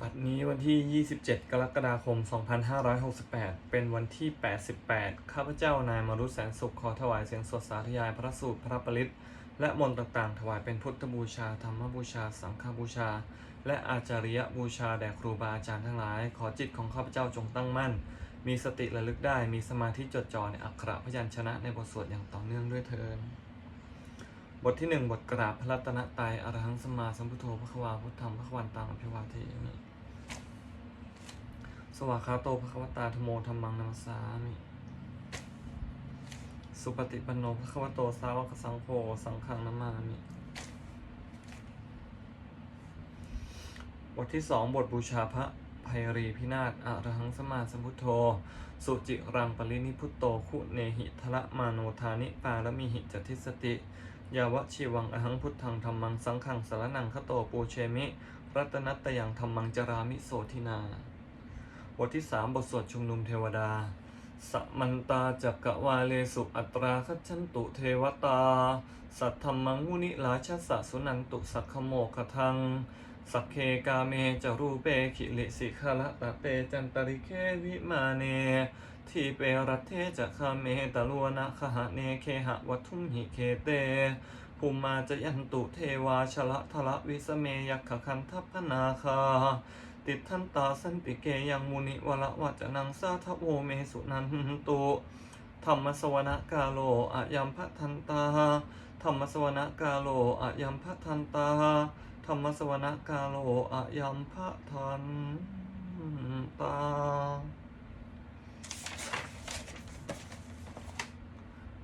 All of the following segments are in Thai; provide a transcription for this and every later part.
บัดนี้วันที่ 27 กรกฎาคม 2568 เป็นวันที่ 88 ข้าพเจ้านายมรุษแสนสุขขอถวายเสียงสดสาธยายพระสูตรพระปริตและมนต์ต่างๆ ถวายเป็นพุทธบูชา ธรรมบูชา สังฆบูชา และอาจาริยบูชาแด่ครูบาอาจารย์ทั้งหลาย ขอจิตของข้าพเจ้าจงตั้งมั่น มีสติระลึกได้ มีสมาธิจดจ่อในอักขระพยัญชนะในบทสวดอย่างต่อเนื่องด้วยเทินบทที่หนึ่งบทกราบพระรัตนตรัยอรหังสมมาสัมพุทโธพระควาพุทธังพระควันตังอภิวาเทมิสวากขาโตภควตาธโมธรรมังนามัสามิสุปฏิปันโนภควโตสาวกสังโฆสังฆังนามามิ บทที่สองบทบูชาพระภัยรีพินาศอรหังสมาสมพุทโธ สุจิรังปรินิพุตโตคุเนหิทละมาโนธานิปาละมิหิจทิสติ ยาวะชีวังอหังพุทธังธรรมังสังฆังสารนังคโตปูเชมิ รัตนัตยังธรรมังจรามิโสทินา บทที่สามบทสวดชุมนุมเทวดาสัมมันตาจักกะวาเลสุอัตราคัจฉันตุเทวตา สัทธรรมังมุนิลาชสะสุนันตุสักขโมกทัง สักเคกาเมจารูเปขิลิสิขละตะเตจันตริเควิมาเน ทีเปรัตเทจะคาเมตะลวนะคหะเนเคหะวัตุมหิเคเตภูมิมาจะยันตุเทวาชละทละวิสเมยักขคันทัพนาคา ติดทันตาสันติเกยังมุนิวละวัจนังสาทะโวเมสุนันตุธรรมสวนกาโลอะยัมพะทันตาธรรมสวนกาโลอะยัมพะทันตา ธรรมสวนกาโลอะยัมพะทันตา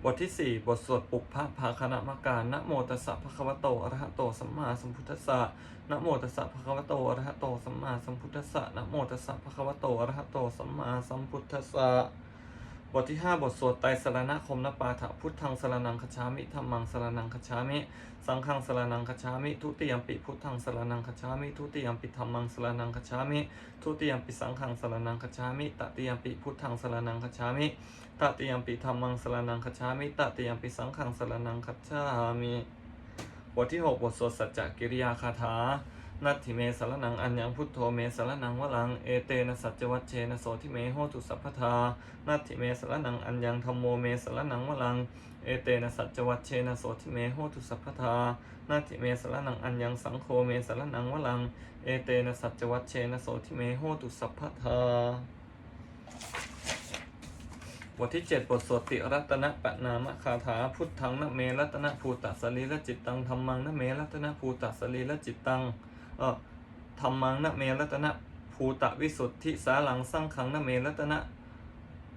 บทที่ 4 บทสวดปุพพะภาคณะมการนะโมตัสสะภะคะวะโตอะระหะโตสัมมาสัมพุทธัสสะนะโมตัสสะภะคะวะโตอะระหะโตสัมมาสัมพุทธัสสะนะโมตัสสะภะคะวะโตอะระหะโตสัมมาสัมพุทธัสสะ บทที่ 5 บทสวดไตรสรณคมนปาฐะพุทธังสรนังคชามิธัมมังสรนังคชามิ สังฆังสรนังคชามิ ทุติยมปิพุทธังสรนังคชามิ ทุติยมปิธัมมังสรนังคชามิ ทุติยมปิสังฆังสรนังคชามิ ตติยมปิพุทธังสรนังคชามิ ตติยมปิธรรมังสรนังคชามิ ตติยมปิสังฆังสรนังคชามิ บทที่ 6 บทสวดสัจจกิริยาคาถา นัตถิเมสรนังอัญญังพุทโธเมสรนังวลังเอเตนะสัจจวัชเชนะโสทิเมโหตุสัพพทานัตถิเมสรนังอัญญังธรรมโมเมสรนังวลังเอเตนะสัจจวัชเชนะโสทิเมโหตุสัพพทานาทิเมสรนังอัญญังสังโฆเมสรนังวลัง เอเตนะสัจจวัชเชนะโสทิเมโหตุสัพพทาบทที่7บทสวดติรัตนปนามคาถาพุทธังนะเมรัตนภูตัสลีละจิตตังธรรมังนะเมรัตนภูตัสลีละจิตตัง เออธรรมังนะเมรัตนภูตวิสุทธิสาลังสร้างขังนะเมรัตน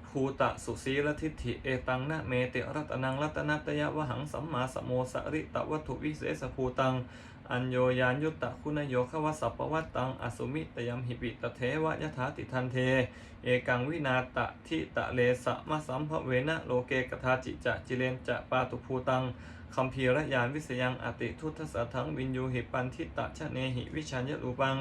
ภูตสุสีละทิฏฐิเอตังนะเมติรัตนังรัตนตยวหังสัมมาสมโมสริตวัตถุวิเศษภูตัง อัญโยยานยุตตะคุณโยขวสัพปวัตตัง อสุมิตยมหิปิตเทวะยถาติทันเท เอกังวินาตะทิตะเลสะมะสัมภเวนะโลเกกทาจิจะจิเลนจะปาตุภูตังคัมภีระยานวิสยังอติทุตสะทังวินยูหิปันทิตะชะเนหิวิชัญญรูปัง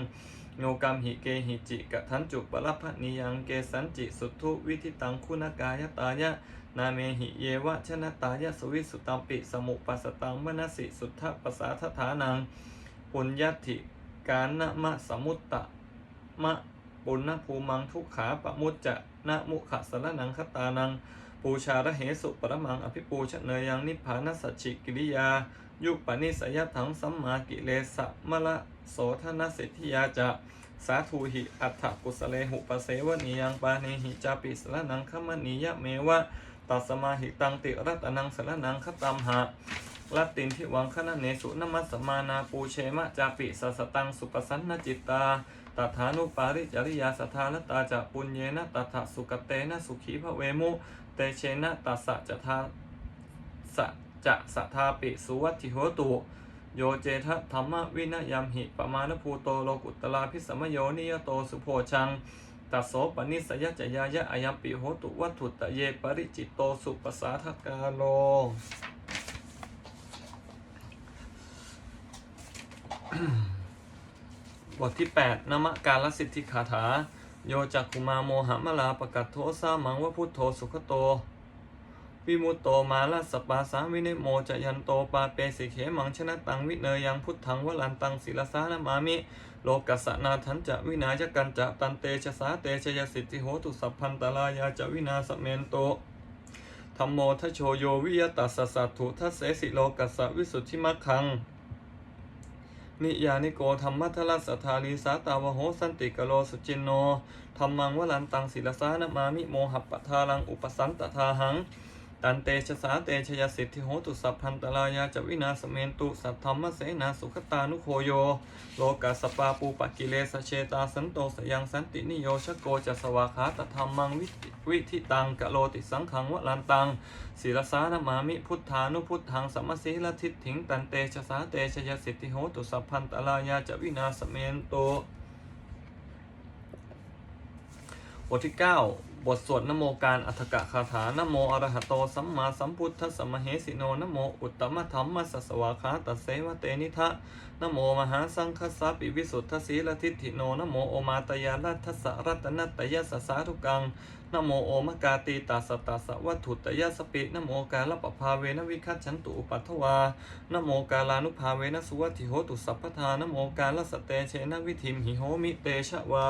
โงกรรมหิเกหิจิกะทันจุปรพนิยังเกสันจิสุทุวิธิตังคุณกายตายะ นาเมหิเยวะชนะตายะสวิสุตัมปิสมุปัสตังมนสิสุทธปสาทฐานังปุญญติการนะมะสมุตตะมะปุณณภูมังทุกขาปมุจจะนะมุขะสรนังคตานัง ปูชาระเหสุปรมังอภิปูชเนยังนิพพานสัจฉิกิริยา ยุปนิสยถังสัมมากิเลสะมะละโสธนสิทธิยาจะสาธุหิอัฏฐกุสเลหุปเสวนียังปาเนหิจาปิสรนังขมณียะเมวะ ตัสมาหิตังติรัตนังสรนังคตัมหะลัตตินทิวังคณะเนสุนมัสมานาปูเชมะจาปิสัสตังสุปสันนจิตตาตถานุปาริจริยาสทานตาจะปุญเยนะตถาสุกเตนะสุขีพระเวมุเตเชนะตัสสะจะทาสะจะสัทาปิสุวัติโหตุโยเจทะธรรมวินยามหิปมาณภูโตโลกุตลาพิสมโยนิยโตสุโพชัง ตัสโสปนิสยจยายะอายัมปิโหตุวัตถุตะเยปริจิตโตสุปสาทกาโลบทที่ 8นมการลสิทธิคาถา โยจักขุมาโมหมลาปกัตโทสามังวะพุทโธสุขโต วิมุตโตมาลาสปาสาวินโมจะยันโตปาเปสิเขมังชนะตังวิเนยยังพุทธังวลันตังศิลสานามามิ โลกัสนาทันจะวินาจกันจะตันเตชะสาเตชยสิทธิโหตุสัพพันตลายาจะวินาสเมนโตธรรมโมทโชโยวิยตัสสัตถุทัสเสสิโลกัสวิสุทธิมัคคัง นิยานิโกธรรมัทลัสธาลีสาตาวโหสันติกโลสุจินโนธรรมังวลันตังศิลสานามามิโมหัปปะทารังอุปสันตทาหัง ตันเตชะสาเตชยสิทธิโหตุสัพพันตลายาจวินาสเมนตุสัทธรรมเสนาสุขตานุโคโย โลกัสปาปูปะกิเลสเชตาสันโตสยังสันตินิโยชโกจะสวาคาตธรรมังวิติวิธิตังกะโลติสังขังวะลันตังศิลสานมามิพุทธานุพุทธังสัมมสีลทิฏฐิงตันเตชะสาเตชยสิทธิโหตุสัพพันตลายาจวินาสเมนโตบทที่9 บทสวดนโมการอัฏฐกะคาถานโมอรหะโตสัมมาสัมพุทธัสสะมเหสิโนนโมอุตตมธรรมสัสสวาคาตเสวะเตนิทะนโมมหาสังคสสะปิวิสุทธสีลทิฏฐิโนนโมโอมาตยาลัทสะรัตนตยสสสาธุกังนโมโอมกาตีตาสตาสะวัตถุตยสปินโมกาลปภาเวนวิคัตฉันตุปัฏฐวานโมกาลานุภาเวนสุวัติโหตุสัพพทานโมกาลสเตเชนะวิธิมหิโหมิเตชะวา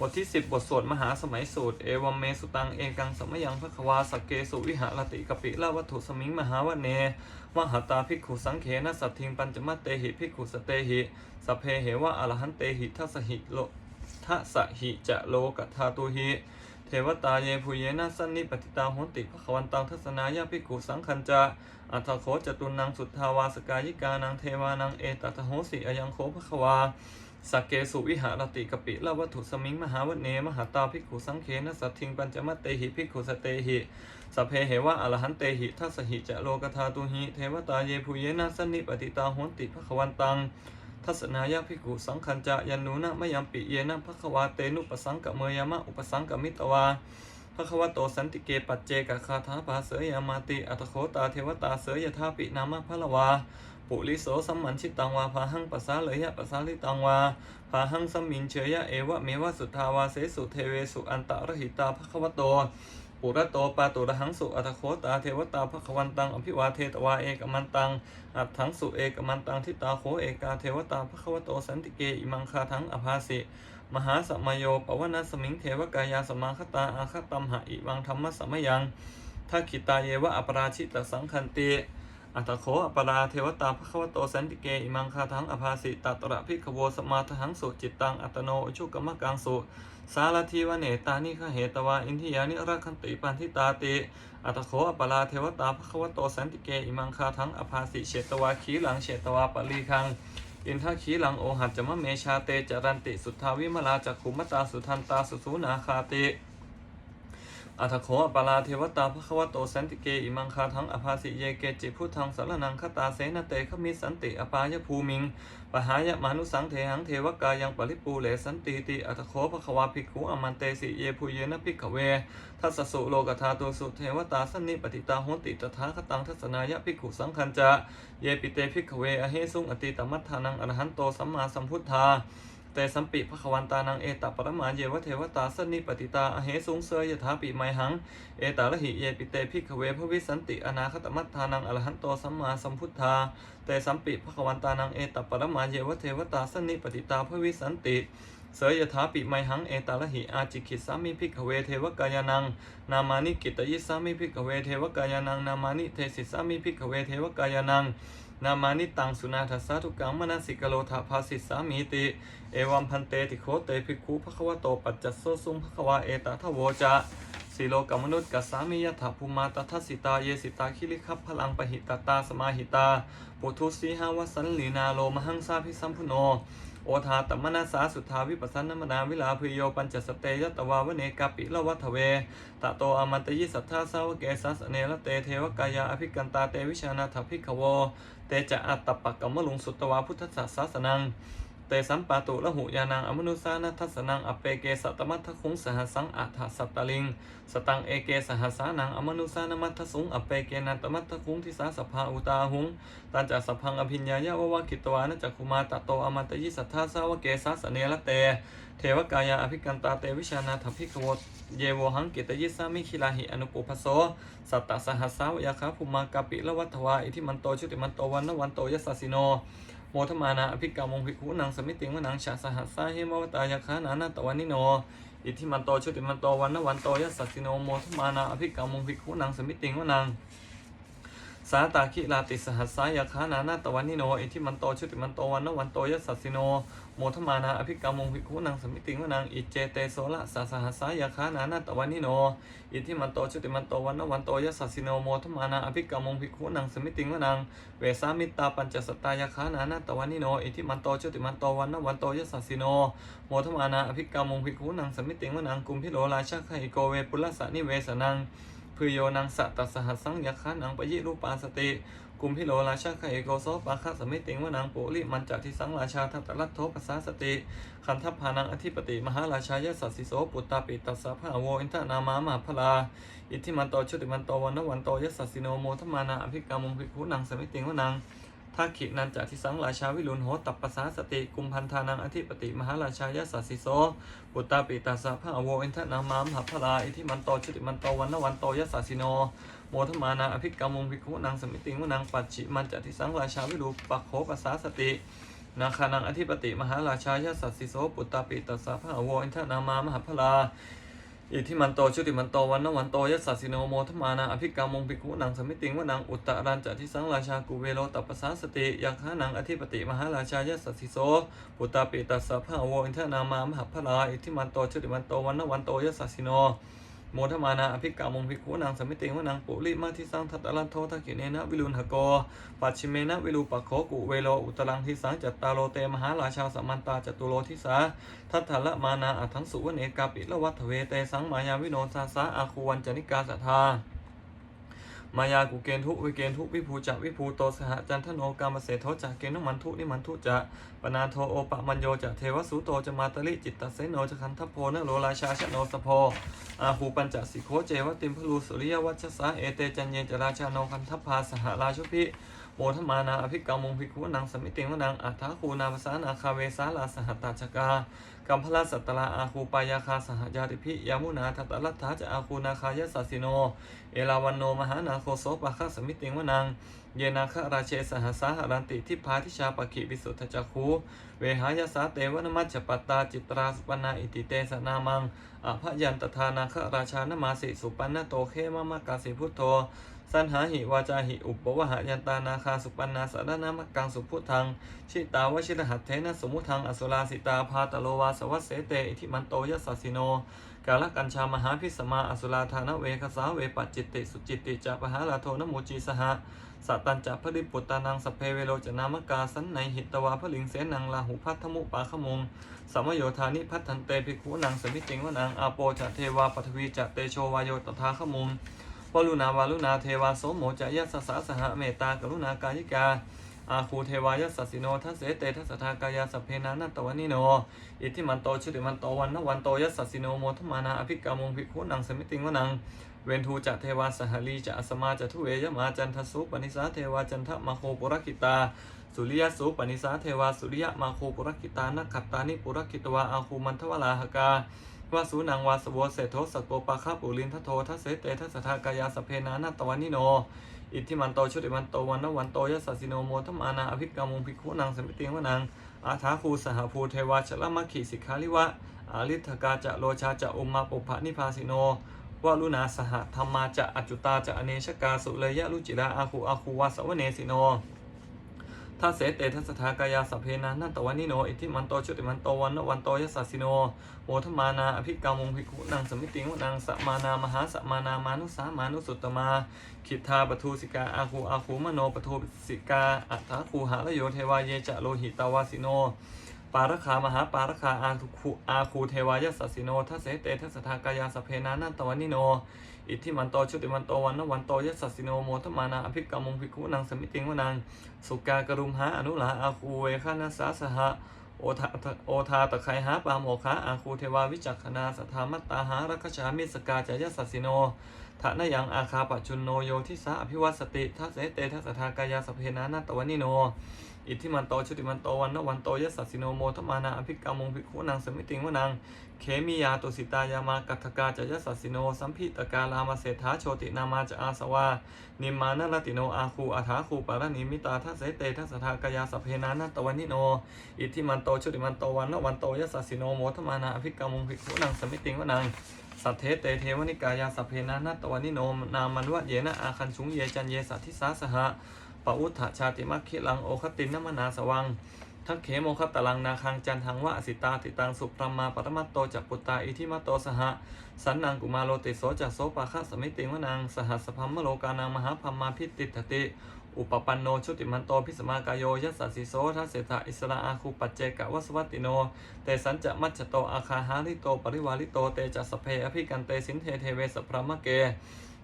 บทที่ 10 บทสวดมหาสมัยสูตร เอวัมเมสุตัง เอกังสมยังพระควาสกเกสุวิหารติกปิลาวัตถุสมิงมหาวเน มหาตาภิกขุสังเขนะสัตทิงปัญจมัตเตหิภิกขุสเตหิสเพเหวะอรหันเตหิทัสหิโลทัสหิจะโลกัทาตุหิเทวตาเยภูเยนะสันนิปติตาโหนติภควันตังทัศนายาภิกขุสังคัญจาอัตโขจตุนังสุทธาวาสกายิกานังเทวานังเอตัตโหสิอยังโคภควา สักเกสุวิหารติกปิลาวัตถุสมิงมหาวเนมหาตาภิกขุสังเขนสัตทิงปัญจมัตเตหิภิกขุสเตหิสเพเหวะอรหันเตหิทัสหิจะโลกธาตุหิเทวตาเยภูเยนะสนิปติตาโหนติภควันตังทัศนายาภิกขุสังคัญจะยันนูนะมยัมปิเยนะภควาเตนุปสังกเมยามะอุปสังกมิตวาพระควโตสันติเกปัจเจกคาถาภาเสยามาติอัตโคตาเทวตาเสยทาปินามะพะละวา ปุริโสสัมมันชิตังวาพาหังปัสสาเลยะปัสสาลิตังวาพาหังสัมมินเชยะเอวะเมวะสุทาวาเสสุเทเวสุอันตะระหิตาภควโตปุระโตปาตุระหังสุอัตโคตาเทวตาภควันตังอภิวาเทตวาเอกมันตังอัตถังสุเอกมันตังทิตาโคเอกาเทวตาภควโตสันติเกอิมังคาทังอภาสิมหาสมโยปวนาสมิงเทวกายาสมาคตาอาคตัมหะอิวังธรรมะสมยังทักขิตาเยวะอปราชิตสังคันติ อัตโขอปราเทวตาภควโตสันติเกอิมังคาทังอภาสิตัตระพิกโวสมาทังสุจิตตังอัตโนอุชุกมกังสุสารทีวเนตานิขเหตวาอินทิยานิรักขันติปันทิตาติอัตโขอปราเทวตาภควโตสันติเกอิมังคาทังอภาสิเฉตวาขีหลังเฉตวาปลีคังอินทขีหลังโอหัจจมะเมชาเตจรันติสุทธาวิมลาจักขุมตาสุทันตาสุสูนาคาติ อัตโขอปาราเทวตาภควโตสันติเกอิมังคาทังอภาสิเยเกจิพุทธังสารนังคตาเสนเตขมิสันติอปายภูมิงปหายมานุสังเทหังเทวกายังปริปูเลสันติติอัตโขภควาภิกขุอมันเตสิเยภูเยนะภิกขเวทัสสุโลกธาตุสุเทวตาสันนิปติตาโหติตถาคตังทัศนายะภิกขุสังคัญจะเยปิเตภิกขเวอเหสุงอติตมัฏฐานังอรหันโตสัมมาสัมพุทธา เตสัมปิภควันตานังเอตปรมาเยวเทวตาสนิปติตาอเหสุงเสยยถาปิไมหัง เอตาละหิเยปิเตภิกขเวภวิสันติอนาคตมัฏฐานังอรหันโตสัมมาสัมพุทธาเตสัมปิภควันตานังเอตปรมาเยวเทวตาสนิปติตาภวิสันติเสยยถาปิไมหังเอตาละหิอาจิคิสามิภิกขเวเทวกายานัง นามานิกิตยิสามิภิกขเวเทวกายานัง นามานิเทสิสามิภิกขเวเทวกายานัง นามานิตังสุนาทัสสาทุกังมนัสิกโลทาภาสิสามีติ เอวัมพันเตติโคเตภิกขุภควโตปัจจสโสสุงภควาเอตทะโวจะสีโลกมนุษย์กัสสามิยถาภูมาตทัสสิตาเยสิตาคิริคัพพลังปหิตตาสมาหิตาปุทุสีหาวสันลีนาโลมหังสาพิสัมพุโน โอทาตมนาสาสุทาวิปัสสนมนาวิลาภโยปัญจสเตยตวาวเนกาปิละวัฏเวตะโตอมันตยิสัทธาสาวเกสัสเนละเตเทวกายาอภิกันตาเตวิชานาถภิกขโว เตจะอัตตปปะกัมมะลุงสุตตวาพุทธศาสนัง สัมปาตุละหุยานังอมนุสานัทสนังอเปเกสัตมัททคุงสหสังอัฏฐสัตตลิง สตังเอเกสหสานังอมนุสานมัทสุงอเปเกนันตมัททคุงทิสาสภาอุตาหุงตันจัสพังอภิญญายะวะวะกิตวานจักคุมาตโตอมันตยิสัทธาสาวเกสาสเนละเต เทวกายาอภิกันตาเตวิชานาถภิกขวเยโวหังกิตยิสามิคิลาหิอนุปุพโสสัตตสหัสสาวยาคาภูมากาปิละวัตวาอิทิมันโตชุติมันโตวันนวันโตยัสสสิโน โมทมานะอภิกามงภิกขุนังสมิติงวนังชาสหัสสาหิมวตายคานานาตวันนิโน อิทิมันโตชุติมันโตวันนวันโตยัสสสิโนโมทมานะอภิกามงภิกขุนังสมิติงวนัง สาตาคิลาติสหัสสายาคานานาตวันนิโนอิทิมันโตชุติมันโตวันนวันโตยัสสสิโนโมทมานาอภิกามงภิกขุนังสมิติงวนังอิเจเตโสละสาสหัสสายาคานานาตวันนิโนอิทิมันโตชุติมันโตวันนวันโตยัสสสิโนโมทมานาอภิกามงภิกขุนังสมิติงวนังเวสามิตาปัญจสตายาคานานาตวันนิโนอิทิมันโตชุติมันโตวันนวันโตยัสสสิโนโมทมานาอภิกามงภิกขุนังสมิติงวนังกุมพิโลราชาไคโกเวปุลลสะนิเวสนัง พืโยนังสัตตสหัสสังยาคานังปยิรูปาสติกุมพิโลราชาไคโกโซปาคัสมิติงวนังปุริมันจักทิสังราชาทัตตลัทโทปัสสาสติคันทัพพานังอธิปติมหาราชายสัสสิโสปุตตาปิตัสสะพาโวอินทนามามาพลาอิทธิมันโตชุติมันโตวันนวันโตยัสสิโนโมทมานาอภิกรรมุภิกขุนังสมิติงวนัง ทักขินันจะทิสังราชาวิรุณโหตับปปสาสติกุมพันธานังอธิปติมหาราชายสัสสิโสปุตตาปิตัสสะภาโวอินทนามามหาพลาอิทธิมันโตชุติมันโตวันนวันโตยัสสสิโนโมทมานาอภิกามงภิกขุนังสมิติงวนังปัจฉิมันจะทิสังราชาวิรุปักโขปัสสาสตินาคานังอธิปติมหาราชายสัสสิโสปุตตาปิตัสสะภาโวอินทนามามหาพลา อิทธิมันโตชุติมันโตวันนวันโตยัสสสิโนโมทมานาอภิกามงปิกุนังสมิติงวนังอุตตรันจะทิสังราชากุเวโลตัปปสาสติยักขานังอธิปติมหาราชายัสสสิโสปุตตาปิตัสสะภาโวอินทนามามหาพลาอิทธิมันโตชุติมันโตวันนวันโตยัสสสิโน โมทมานาอภิกามงภิกขุนางสมิติงวนังปุริมาทิสังทัตตลันโททักขิเนนะวิลุนหโกปัจฉิเมนะวิลูปัโคกุเวโลอุตรังทิสังจัตตาโลเตมหาราชาสมมันตาจตุโลทิสาทัตถะละมานาอัทังสุวเนกาปิละวัฏเวเตสังมายาวิโนซาสาอาคูวันจนิกาสัทธา มายากุเกณทุวิเกณทุวิภูจะวิภูโตสหจันทโนกามเสโทจะเกณนุมันทุนิมันทุจะปนาโทโอปะมัญโยจะเทวสุโตจะมาตลิจิตตเสโนจะคันทโพนโลราชาชโนสโพอาหูปัญจสิโคเจวติมพลูสุริยวัชสาเอเตจันเยจราชาโนคันทพาสหราชุพิโมทมานาอภิกามงภิกขุนังสมิติงวนังอัฏฐาคูนาภาษานาคาเวสาลาสหตตาชกา กัมพลาสัตตลาอาคูปายาคาสหยาติพิยามุนาทัตตลัทธาจะอาคูนาคายสัสิโน เอลาวันโนมหานาโคโสปะคะสมิติงวนัง เยนาคราเชสหสาหรันติทิพาทิชาปะขิวิสุทธจักคูเวหายาสาเตวนมัจจปตาจิตราสปนาอิติเตสนามังอภยันตทานาคราชานมาสิสุปันนโตเขมะมะกาสิพุทโธ สันหาหิวาจาหิอุปปวหายันตานาคาสุปันนาสารนามักังสุพุทธังชิตาวชิรหัตเทนะสมุทังอสุราสิตาพาตโลวาสวัสเสเตอิทิมันโตยัสสสิโนกาลกัญชามหาพิสมาอสุราธานเวคสาเวปัจจิตติสุจิตติจะปหาลาโทนโมจีสหะสัตตัญจะพริปุตตานังสเพเวโลจนามกาสันในหิตวาพลิงเสนังลาหุพัทธมุปาขมุงสัมโยธานิพัฒทันเตภิกขุนังสมิติงวนังอาโปจะเทวาปทวีจะเตโชวายโยตถาขมุง วลุณาวาลุนาเทวาโสโมจะยัสสะสหเมตตากรุณากายิกาอาคูเทวายัสสิโนทัสเสเตทัสทากายาสเพนานัตวันิโน อิทิมันโตชุติมันโตวันนวันโตยัสสสิโนโมทมานาอภิกามงภิกขุนังสมิติงวนัง เวนทูจะเทวาสหลีจะอสมาจะทุเวยมาจันทสุปนิสาเทวาจันทมาโคปุรคิตา สุริยสุปนิสาเทวาสุริยมาโคปุรคิตานักขัตตานิปุรคิตวาอาคูมันทวลาหกา วาสูนังวาสโวเศโทสโกปะคาปุลินทโททัสเสเตทัสสทากายาสเพนานัตวันิโน อิทธิมันโตชุติมันโตวันนวันโตยัสสิโนโมทมานาอภิกามุงภิกขุนังสมิติงวนังอาถาคูสหภูเทวาชลมัคคีสิกขาลิวะอาลิทกาจะโลชาจะอุมมาปุพะนิพาสิโนวาลุนาสหธรรมาจะอจจุตาจะอเนชกาสุเลยะลุจิราอาคูอาคูวาสวเนสิโน ทัสเสเตทัสทากายาสพเพนานันตวันนิโน อิทิมันโตชุติมันโตวันนวันโตยัสสสิโนโมทมานาอภิกามงภิกขุนังสมิติงวนังสมานามหาสมานามานุสามานุสุตตมาคิทาปทูสิกาอาคูอาคูมโนปทูสิกาอัฏฐาคูหาลโยเทวาเยจะโลหิตาวาสิโน ปารคามหาปารคาอาคูอาคูเทวายสสสิโนทัสเสเตทัสทากายาสเพนานันตวันนิโน อิทธิมันโตชุติมันโตวันนวันโตยัสสสิโนโมทมานาอภิกามงภิกขุนังสมิติงวนังสุกากรุมหาอนุลาอาคูเวคานาสาสหะโอทาโอทาตะไคหาปามโมคะอาคูเทวาวิจักขณาสทามัตตาหารักชามิสกาจายสัสสิโนทะนยังอาคาปจุนโนโยทิสาอภิวัสติทัสเสเตทัสทากายาสเพนานาตวนิโน อิทธิมันโตชุติมันโตวันนวันโตยสสสสิโนโมทมานาอภิกามงภิกขุนางสมิติงวนังเขมียาตุสิตายามากัตกาจยสสสสิโนสัมพิตกาลามาเศรษฐาโชตินามาจะอาสวานิมมานรติโนอาคูอาถาคูปารณิมิตาทัสเสเตทัสสทากายาสเพนานาตวันนิโน อิทธิมันโตชุติมันโตวันนวันโตยสสสสิโนโมทมานาอภิกามงภิกขุนางสมิติงวนังสัทเทเตเทวนิกายาสเพนานาตวันนิโนนามันวะเยนะอาคันชุงเยจันเยสัทธิสาสหะ ปอุทธชาติมัคคิลังโอคตินนมนาสวัง ทักเขโมคตลังนาคังจันทังวะอสิตาติตังสุปรมาปรมัตโตจักปุตตาอิทิมัตโตสหะสันนังกุมาโลติโสจักโสปะคะสมิติงวนังสหัสพัมมโลกานังมหาพัมมาพิติทติ อุปปันโนชุติมันโตพิสมากายโยยัสสิโสทัสเสถะอิสระอาคูปัจเจกะวสวัติโน เตสันจะมัจจโตอาคาหาริโตปริวาริโตเตจะสเพอภิกันเตสินเทเทเวสพรมเก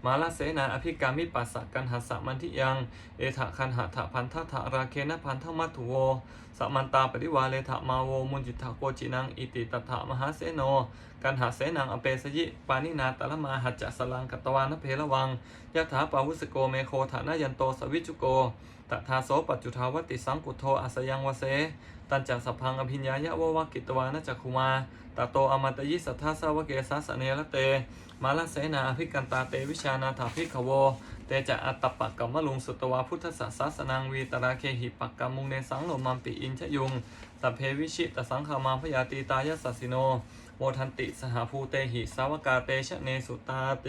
มาลาเสนาอภิกามิปัสสะกันหัสสะมันทิยัง เอถะคันหะถะพันทะถะราเคนะพันทะมัตถุโวสัมมันตาปริวาเลถะมาโวมุนจิตถะโกจินังอิติตถะมหาเสโน กันหาเสนังอเปสยิ ปานินาตละมาหัจจะสลังกตวานเพระวังยะถาปาวุสโกเมโคฐานายันโตสวิจุโกตถาโสปัจจุทาวติสังกุโทอาสยังวเส ตันจัสสพพังอภิญญายะวะวะกิตวานะจักคุมาตาโตอมตยิสัทธาสาวเกสาสเนละเต มาลเสนาอภิกันตาเตวิชานาถาภิกขโว เตจะอัตตปะกัมมลุงสุตวาพุทธสสาสนังวีตราเคหิปักกัมมุงเนสังโลมัมปิอินชยุงตเพวิชิตสังขามาพยาตีตายสสสิโนโมทันติสหภูเตหิสาวกาเตชะเนสุตาเต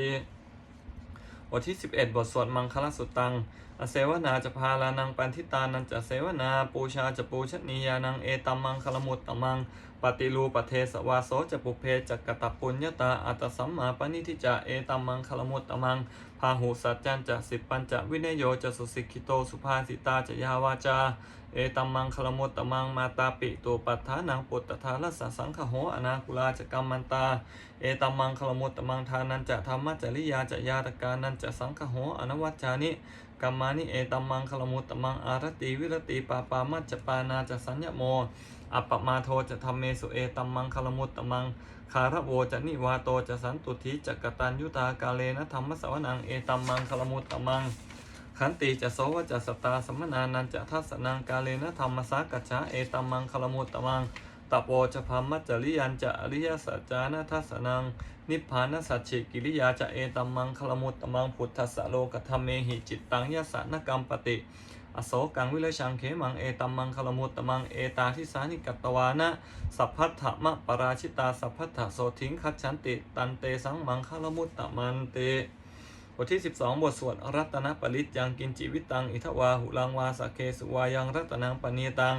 บทที่ 11 บทสวดมังคลสุตัง อเสวนาจะพาลานังปันทิตานันจะเสวนา ปูชาจะปูชนียานังเอตัมมังคลมุตตมัง ปฏิรูปเทสวาโสจะปุเพจักกตปุญญตาอัตสัมมาปณิทิจะเอตัมมังคลมุตตมัง พาหูสัจจันจะสิปัญจะวินโยจะสุสิกิโตสุภาสิตาจะยาวาจา เอตัมมังคลมตตมังมาตาปิตัวปัฏฐานังปุตตทาลัสสังขโหอนาคุลาจกรรมันตา เอตัมมังคลมตตมังทานันจะธรรมจริยาจะยาตการนันจะสังขโหอนวัจจานิกัมมานิเอตัมมังคลมุตตมังอารติวิรติปาปามัจจปานาจะสัญญโมอัปปมาโทจะทำเมสุเอตัมมังคลมุตตมังคาระโวจะนิวาโตจะสันตุทิจักตัญยุตากาเลนะธรรมสวนังเอตัมมังคลมุตตมัง ขันติจะโสวจะสตาสัมมนานันจะทัสนังกาเลนะธรรมสากัจฉาเอตัมมังคลมุตตมังตโปจะพัมมัจจริยันจะอริยสัจจานะทัสนัง นิพพานสัจฉิกิริยาจะเอตัมมังคลมุตตมังพุทธสสโลกธรรมเมหิจิตตังยสสนกรรมปติ อโศกังวิเลชังเขมังเอตัมมังคลมุตตมังเอตาทิสานิกัตตวานะ สัพพัทธมะปราชิตาสัพพัทธโสทิงคัจฉันติ ตันเตสังมังคลมุตตมันเต บทที่ 12 บทสวดรัตนปริตยังกินจิวิตัง อิทวาหุลังวาสเคสุวายังรัตนังปณีตัง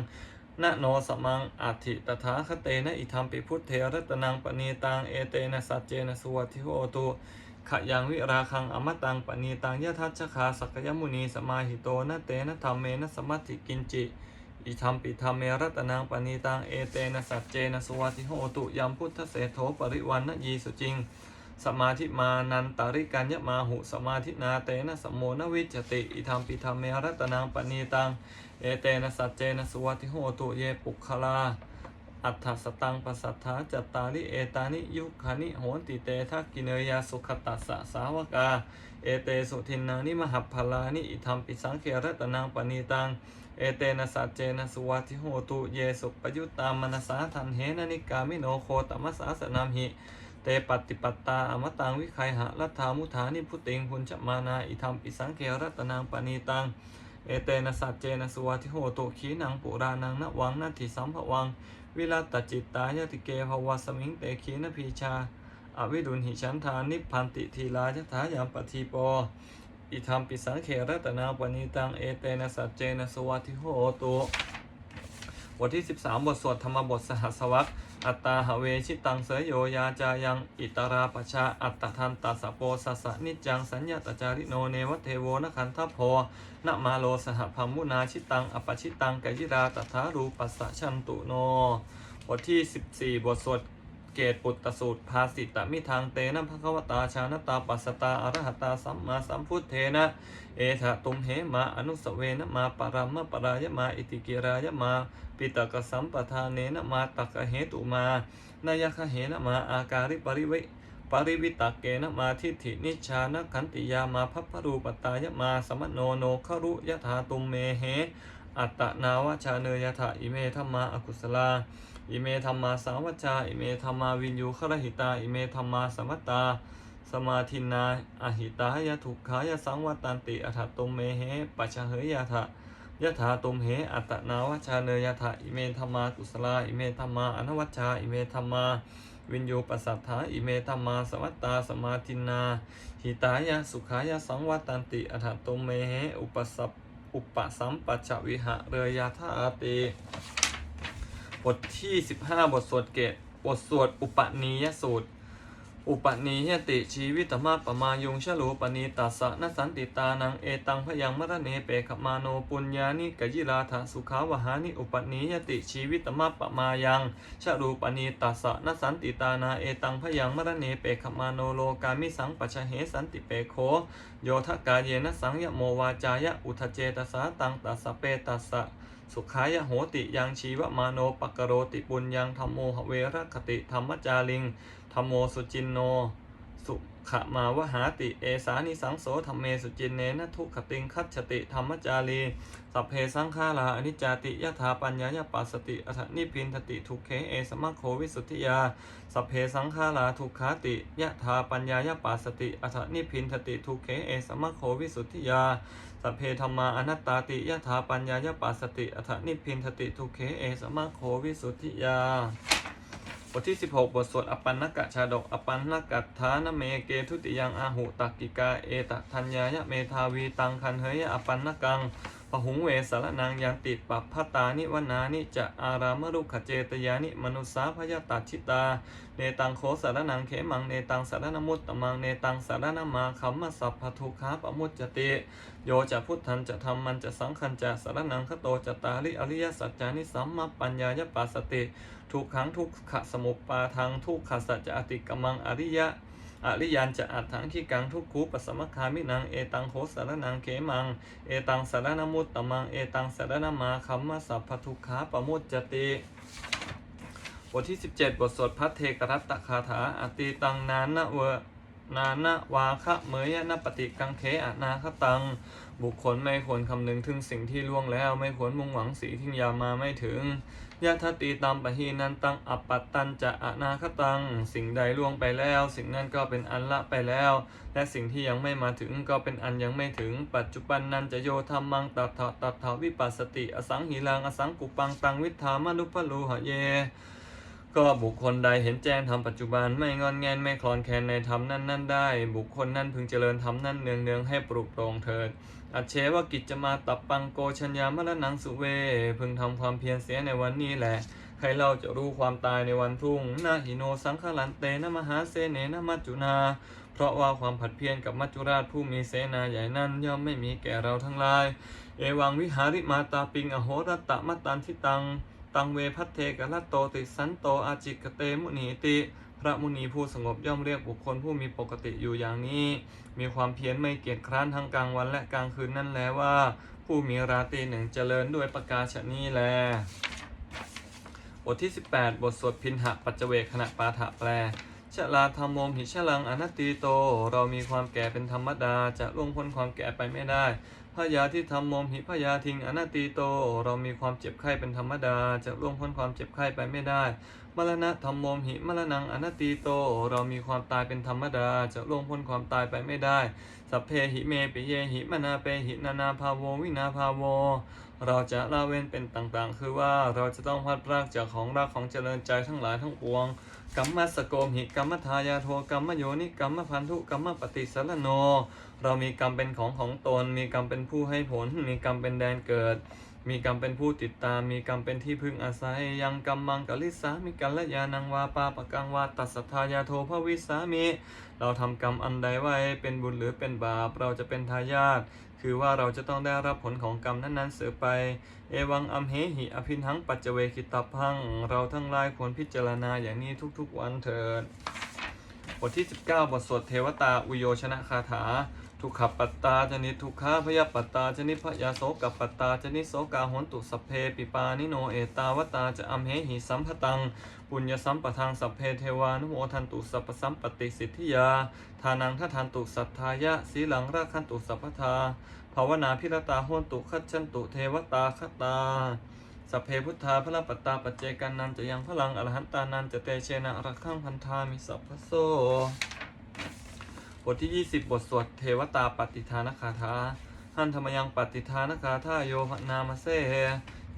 นะโนสมังอัติตถาคเตนะอิธรรมปิพุทเทรัตนังปณีตังเอเตนะสัจเจนะสุวัติโหตุขยังวิราคังอมตังปณีตังยะทัชคาสักยมุนีสมาหิโตนะเตนะธรรมเมนะสมัติกินจิอิธรรมปิธรรมเมรัตนังปณีตังเอเตนะสัจเจนะสุวัติโหตุยัมพุทธเสโถปริวันนะยีสุจิง สมาธิมานันตาริกัญญมาหุสมาธินาเตนะสมโมนวิจติอิธรรมปิธรรมเมรัตนังปณีตังเอเตนะสัจเจนะสวัติโหตุเยปุคลาอัฏฐสตังปัสสัทธาจัตตาริเอตานิยุคานิโหนติเตทักกิเนยาสุขตัสสะสาวกา เอเตสุทินนานิมหัพพลานิอิธรรมปิสังเขรัตนังปณีตัง เอเตนะสัจเจนะสุวัติโหตุเยสุปยุตตามมนสาทันเหนนิกามิโนโคตมัสสาสนามหิ เตปฏิปตาอมตังวิไคหะรัฐามุธานิพุติงพุญจมานาอิธรรมปิสังเขรัตนังปณีตังเอเตนะสัจเจนะสุวัติโหตุขีนังปุรานังนวังนาทิสัมภวัง วิรัตจิตตายติเกภวสมิงเตขีนพีชา อวิดุลหิชันธานิพันติทีลาจถายามปทีปออิธรรมปิสังเขรัตนาปณีตังเอเตนะสัจเจนะสุวัติโหตุบทที่ 13 บทสวดธรรมบทสหัสวรรษ อัตตาหเวชิตังเสยโยยาจายังอิตราปชาอัตตทันตัสสะโปสัสะนิจจังสัญญาตจาริโนเนวเทโวนขันทัพโพนมาโลสหพัมมุนาชิตังอปชิตังกยิราตถารูปัสสะชันตุโนบทที่ 14 บทสวดเกตปุตตสูตรภาสิตมิทางเตนะภควตาชานตาปัสตาอรหัตตาสัมมาสัมพุทเทนะเอถะตุมเหมาอนุสเวนะมาปรามะปรายมาอิติกิรายมา ปิตกสัมปทานเนนมาตักเหตุมานายคเหนมาอาการิปริเวปริวิตกเกนมาทิฏฐินิชานขันติยามาพัพพรูปตายมาสมโนโนคารุยถาตุมเมเหอัตนาวชาเนยถาอิเมธรรมาอกุศลา อิเมธรรมาสาวจา อิเมธรรมาวินยูขรหิตา อิเมธรรมาสมัตตา สมาทินาอหิตายะทุกขายะสังวัตันติอัฏฐตุมเมเหปัจฉเหยถา ยะถาตุมเหอัตนาวชาเนยถาอิเมธรรมากุศลาอิเมธรรมาอนวัชชาอิเมธรรมาวินโยปัสสัทธาอิเมธรรมาสวัตตาสมาทินาหิตายะสุขายะสังวัตันติอัฏฐตุมเมเหอุปสัพอุปสัมปัจวิหะเรยาธาติบทที่ 15 บทสวดเกตบทสวดอุปนียสูตร อุปนียติชีวิตมาปมายุงชะโลปณีตัสสะนสันติตานังเอตังพยังมรเนเปขมาโนปุญญานิกยิราธสุขาวหานิอุปนียติชีวิตมาปมายังชะรูปณีตัสสะนสันติตานาเอตังพยังมรเนเปขมาโนโลกามิสังปัจฉเหสันติเปโคโยทกาเยนะสังยโมวาจายะอุทเจตสาตังตัสสะเปตัสสะ สุขายโหติยังชีวมาโนปกโรติปุญยังธรรมโมหเวรคติธรรมจาริงธรรมโมสุจินโน สุขมาวหาติเอสานิสังโสธรรมเมสุจินเนนะทุกขติงคัจฉติธรรมจารีสัพเพสังขาราอนิจจติยถาปัญญายปัสสติอัฏนิพินทติทุกเขเอสมะโควิสุทธิยาสัพเพสังขาราทุกขาติยะถาปัญญายปัสสติอัฏนิพินทติทุกเขเอสมะโควิสุทธิยา สัพเพธรรมาอนัตตาติยะถาปัญญายปัสสติอัฏนิพินทติทุเคเอสมะโควิสุทธิยา บทที่ 16 บทสวดอปันนกะชาดกอปันนกัตถานเมเกทุติยังอาหุตักกิกาเอตทัญญายะเมทาวีตังคันเฮยะอปันนกัง ปหุงเวสารนังยันติปัปพตานิวนานิจะอารามรุขเจตยานิมนุสาพยาตัดชิตา เนตังโคสารนังเขมัง เนตังสารนมุตตมัง เนตังสารนมาคัมมะสัพพทุขาปมุจจติ โยจะพุทธันจะธรรมันจะสังขันจะสารนังคโตจะตาลิอริยสัจจานิสัมมาปัญญายปัสสติ ทุกขังทุกขสมุปปาทังทุกขสัจจะอติกมังอริยะ อริยันจะอัดถังขี้กังทุกขูปสมคามินังเอตังโหสารนังเขมังเอตังสารนมุตตมังเอตังสารนมาคัมมะสัพพทุขาปมุจจติบทที่ 17 บทสวดพัทเทกรัตตคาถาอติตังนานะเวนานะวาคะเมยนะปฏิกังเขอนาคตัง บุคคลไม่ควรคำนึงถึงสิ่งที่ล่วงแล้ว ไม่ควรมุ่งหวังสิ่งที่ยังมาไม่ถึง ยะทติตามปะหีนันตังอัปปัตตันจะอนาคตัง สิ่งใดล่วงไปแล้ว สิ่งนั้นก็เป็นอันละไปแล้ว และสิ่งที่ยังไม่มาถึงก็เป็นอันยังไม่ถึง ปัจจุบันนันจะโยธรรมังตัทธะตัทธะวิปัสสติอสังหิลังอสังกุปังตังวิธามนุปโลหะเยก็บุคคลใดเห็นแจ้งธรรมปัจจุบันไม่งอนแงนไม่คลอนแคลนในธรรมนั้นนั้นได้ บุคคลนั้นพึงเจริญธรรมนั้นเนืองเนืองให้ปลุกโปรงเถิด อัจเชวกิจจะมาตับปังโกชัญญามรณังสุเว พึงทำความเพียรเสียในวันนี้แหละ ใครเราจะรู้ความตายในวันพรุ่งนาหิโนสังขลันเตนะมหาเสเนนะมัจจุนา เพราะว่าความผัดเพี้ยนกับมัจจุราชผู้มีเสนาใหญ่นั้นย่อมไม่มีแก่เราทั้งหลาย เอวังวิหาริมาตาปิงอโหรตตะมัตตันทิตัง ตังเวพัทเทกะละโตติสันโตอาจิกเตมุนีติ พระมุนีผู้สงบย่อมเรียกบุคคลผู้มีปกติอยู่อย่างนี้ มีความเพียรไม่เกียจคร้านทั้งกลางวันและกลางคืนนั่นแลว่า ผู้มีราตรีหนึ่งเจริญด้วยประกาศนี้แล บทที่ 18 บทสวดพินหะปัจเจเวกขณะปาฐะแปล ชลาธรรมมหิชลังอนัตติโต เรามีความแก่เป็นธรรมดา จะล่วงพ้นความแก่ไปไม่ได้พยาที่ทำมมหิพยาทิงอนัตติโต เรามีความเจ็บไข้เป็นธรรมดา จะล่วงพ้นความเจ็บไข้ไปไม่ได้ มรณะธรรมมมหิมรณังอนัตติโต เรามีความตายเป็นธรรมดา จะล่วงพ้นความตายไปไม่ได้ สัพเพหิเมปิเยหิมนาเปหินานาภาโววินาภาโว เราจะละเว้นเป็นต่างๆ คือว่าเราจะต้องพัดพรากจากของรักของเจริญใจทั้งหลายทั้งปวง กัมมัสโกมหิกัมมทายาโทกัมมโยนิกัมมพันธุกัมมปฏิสารโน เรามีกรรมเป็นของของตน มีกรรมเป็นผู้ให้ผล มีกรรมเป็นแดนเกิด มีกรรมเป็นผู้ติดตาม มีกรรมเป็นที่พึ่งอาศัย ยังกรรมังกลิสามิกัลยานังวาปาปะกังวาตัสทายาโทภวิสามิ เราทำกรรมอันใดไว้เป็นบุญหรือเป็นบาปเราจะเป็นทายาทคือว่าเราจะต้องได้รับผลของกรรมนั้นๆเสือไป เอวังอัมเหหิอภินหังปัจเจเวคิตาพัง เราทั้งหลายควรพิจารณาอย่างนี้ทุกๆวันเถิด บทที่ 19 บทสวดเทวตาอุโยชนะคาถา ทุกขปัตตาจนิทุกขาพยาปัตตาจนิพยาโสกับปัตตาจนิโสกาหนตุสเพปิปานิโนเอตาวตาจะอัมเหหิสัมภตัง ปุญญสัมปทางสัพเพเทวานุโมทันตุสัพสัมปติสิทธิยา ทานังทัทันตุสัทธายะสีหลังราคันตุสัพพทาภาวนาพิรตาโหนตุคัจฉันตุเทวตาคตาสัพเพพุทธาพระปัตตาปัจเจกันนันจะยังพลังอรหันตานันจะเตเชนะรักขังพันธามิสัพพโสบทที่ 20 บทสวดเทวตาปฏิทานคาถาหันธรรมยังปฏิทานคาถาโยหนามาเซ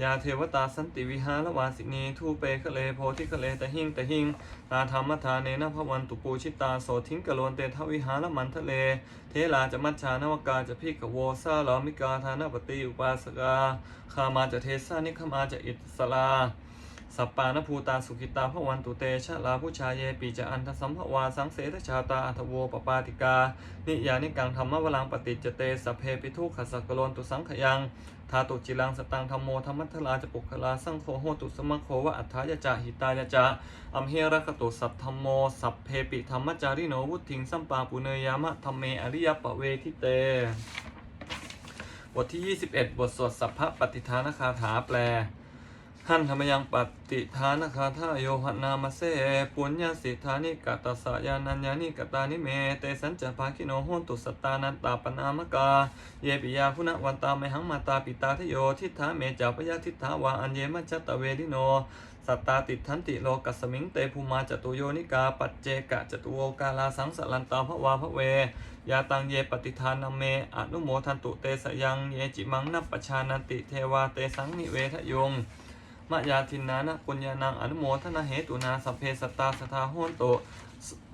ยาเทวตาสันติวิหารวาสินีทูเปคะเลโพธิคะเลตะหิงตะหิงตาธรรมทานเนนะพวันตุปูชิตาโสทิงกะโลนเตทวิหารมันทะเล เทลาจะมัจฉานวกาจะพิกโวซาลอมิกาธานปฏิอุปาสกาคามาจะเทสานิคมาจะอิสลา สัปปานภูตาสุขิตาพระวันตุเตชะลาผู้ชายเยปีจะอันทสัมภวาสังเสทชาตาอัทโวปปาติกา นิยานิกังธรรมวลังปฏิจเตสัพเพปิทุกขสักโลนตุสังขยังทาตุจิลังสตังธรรมโมธรรมัทลาจะปุคลาสังโฆโหตุสมะโควะอัฏฐายจะหิตายจะอัมเฮระกตุสัทธรรมโมสัพเพปิธรรมจาริโนวุติงสัมปาปุเนยามะธรรมเมอริยปะเวทิเตบทที่ 21 บทสวดสัพพะปฏิทานคาถาแปล หันธรรมยังปฏิทานคาถาโยหนามาเสปุญญาสิทธานิกตัสสยานัญญานิกตานิเม เตสัญจภาคิโนโหนตุสตานันตาปนามกา เยปิยาพุณวันตาไมหังมาตาปิตาทโยทิฏฐาเมจาปยาทิฏฐาวาอัญเยมัจจตเวดิโน สัตตาติทันติโลกัสมิงเตภูมาจตุโยนิกาปัจเจกะจตุโวกาลาสังสลันตาภวาภเวยาตังเยปฏิทานาเมอนุโมทันตุเตสยังเยจิมังนัปปชานันติเทวาเตสังนิเวทยง มะยาทินนานะปุญญานังอนุโมทนาเหตุนาสเพสตตาสทาโหนโต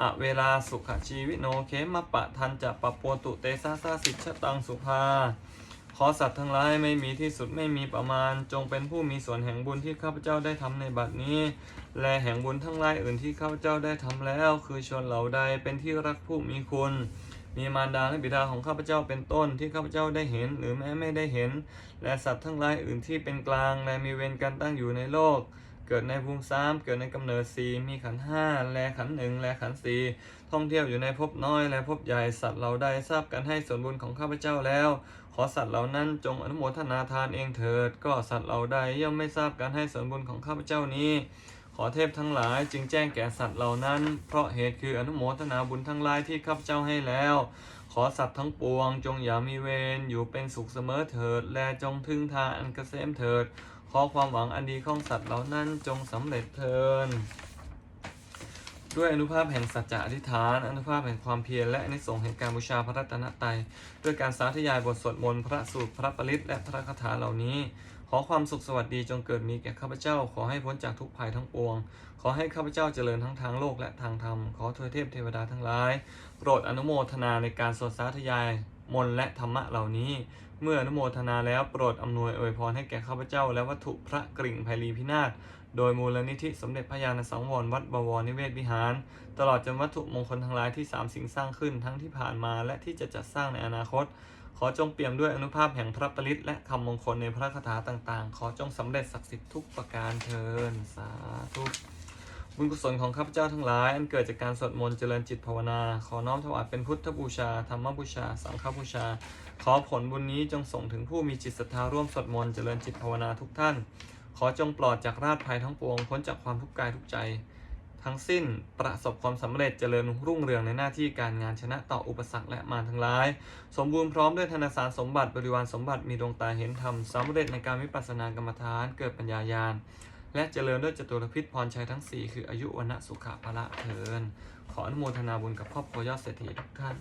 อะเวลาสุขชีวิโนเคมะปะทันจะปะปวตุเตสาสาสิชตังสุภาขอสัตว์ทั้งหลายไม่มีที่สุดไม่มีประมาณ จงเป็นผู้มีส่วนแห่งบุญที่ข้าพเจ้าได้ทำในบัดนี้ และแห่งบุญทั้งหลายอื่นที่ข้าพเจ้าได้ทำแล้ว คือชนเหล่าใดเป็นที่รักผู้มีคุณ มีมารดาและบิดาของข้าพเจ้าเป็นต้นที่ข้าพเจ้าได้เห็น หรือแม้ไม่ได้เห็น และสัตว์ทั้งหลายอื่นที่เป็นกลางและมีเวรกันตั้งอยู่ในโลก เกิดในภูมิสามเกิดในกำเนิดสี่มีขันห้าและขันหนึ่งและขันสี่ท่องเที่ยวอยู่ในภพน้อยและภพใหญ่สัตว์เราได้ทราบกันให้ส่วนบุญของข้าพเจ้าแล้ว ขอสัตว์เหล่านั้นจงอนุโมทนาทานเองเถิด ก็สัตว์เหล่าใดย่อมไม่ทราบการให้ส่วนบุญของข้าพเจ้านี้ อเทพทั้งหลายจึงแจ้งแก่สัตว์เหล่านั้น เพราะเหตุคืออนุโมทนาบุญทั้งหลายที่ข้าพเจ้าให้แล้ว ขอสัตว์ทั้งปวง จงอย่ามีเวรอยู่เป็นสุขเสมอเถิด และจงถึงทางอันเกษมเถิด ขอความหวังอันดีของสัตว์เหล่านั้นจงสำเร็จเถิดด้วยอนุภาพแห่งสัจจะอธิษฐาน อนุภาพแห่งความเพียรและอนิสงส์แห่งการบูชาพระรัตนตรัยด้วยการสาธยายบทสวดมนต์พระสูตรพระปริตและพระคาถาเหล่านี้ ขอความสุขสวัสดีจงเกิดมีแก่ข้าพเจ้า ขอให้พ้นจากทุกภัยทั้งปวง ขอให้ข้าพเจ้าเจริญทั้งทางโลกและทางธรรม ขอทวยเทพเทวดาทั้งหลาย โปรดอนุโมทนาในการสวดสาธยายมนและธรรมะเหล่านี้ เมื่ออนุโมทนาแล้วโปรดอำนวยอวยพรให้แก่ข้าพเจ้า และวัตถุพระกริ่งไพลีพินาศโดยมูลนิธิสมเด็จพระญาณสังวรวัดบวรนิเวศวิหาร ตลอดจนวัตถุมงคลทั้งหลายที่สามสิ่งสร้างขึ้นทั้งที่ผ่านมาและที่จะจัดสร้างในอนาคต ขอจงเปี่ยมด้วยอนุภาพแห่งพระปริตและคำมงคลในพระคาถาต่างๆ ขอจงสำเร็จศักดิ์สิทธิ์ทุกประการเทินสาธุบุญกุศลของข้าพเจ้าทั้งหลาย อันเกิดจากการสวดมนต์เจริญจิตภาวนา ขอน้อมถวายเป็นพุทธบูชา ธรรมบูชา สังฆบูชา ขอผลบุญนี้จงส่งถึงผู้มีจิตศรัทธาร่วมสวดมนต์เจริญจิตภาวนาทุกท่าน ขอจงปลอดจากราชภัยทั้งปวงพ้นจากความทุกข์กายทุกใจ ทั้งสิ้นประสบความสำเร็จเจริญรุ่งเรืองในหน้าที่การงานชนะต่ออุปสรรคและมารทั้งหลาย สมบูรณ์พร้อมด้วยธนสารสมบัติบริวารสมบัติมีดวงตาเห็นธรรมสำเร็จในการวิปัสสนากรรมฐานเกิดปัญญายาณและเจริญด้วยจตุรพิษพรชัยทั้ง 4 คืออายุวันะสุขะพละเทิน ขออนุโมทนาบุญกับครอบครัวยอดเศรษฐีทุกท่าน